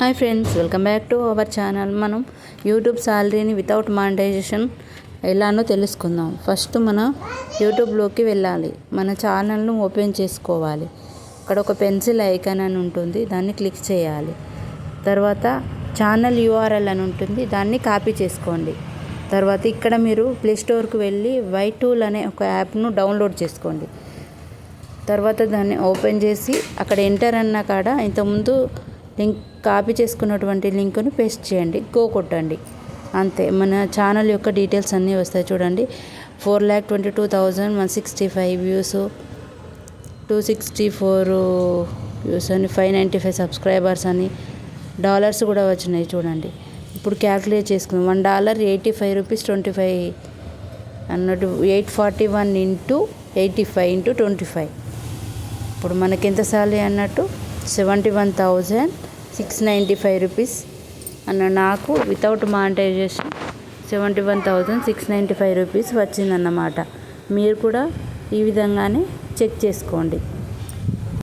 Hi friends welcome back to our channel. మనం YouTube శాలరీని without monetization ఎలానో తెలుసుకుందాం. ఫస్ట్ మన యూట్యూబ్లోకి వెళ్ళాలి. మన ఛానల్ను ఓపెన్ చేసుకోవాలి. అక్కడ ఒక పెన్సిల్ ఐకాన్ అని ఉంటుంది దాన్ని క్లిక్ చేయాలి. తర్వాత ఛానల్ యూఆర్ఎల్ అని ఉంటుంది దాన్ని కాపీ చేసుకోండి. తర్వాత ఇక్కడ మీరు ప్లే స్టోర్కి వెళ్ళి వై టూల్ అనే ఒక యాప్ను డౌన్లోడ్ చేసుకోండి. తర్వాత దాన్ని ఓపెన్ చేసి అక్కడ ఎంటర్ అన్న కాడ ఇంతకుముందు లింక్ కాపీ చేసుకున్నటువంటి లింక్ను పేస్ట్ చేయండి గో కొట్టండి. అంతే మన ఛానల్ యొక్క డీటెయిల్స్ అన్నీ వస్తాయి చూడండి. Four lakh twenty two thousand one sixty five views two sixty four views అని ఫైవ్ నైంటీ ఫైవ్ సబ్స్క్రైబర్స్ అని డాలర్స్ కూడా వచ్చినాయి చూడండి. ఇప్పుడు క్యాల్కులేట్ చేసుకుందాం. One dollar eighty five rupees twenty five అన్నట్టు eight forty one into eighty five into twenty five ఇప్పుడు మనకి ఎంత సాలరీ అన్నట్టు? Seventy one thousand six ninety five rupees అన్న నాకు without monetization seventy one thousand six ninety five rupees వచ్చిందన్నమాట. మీరు కూడా ఈ విధంగానే చెక్ చేసుకోండి.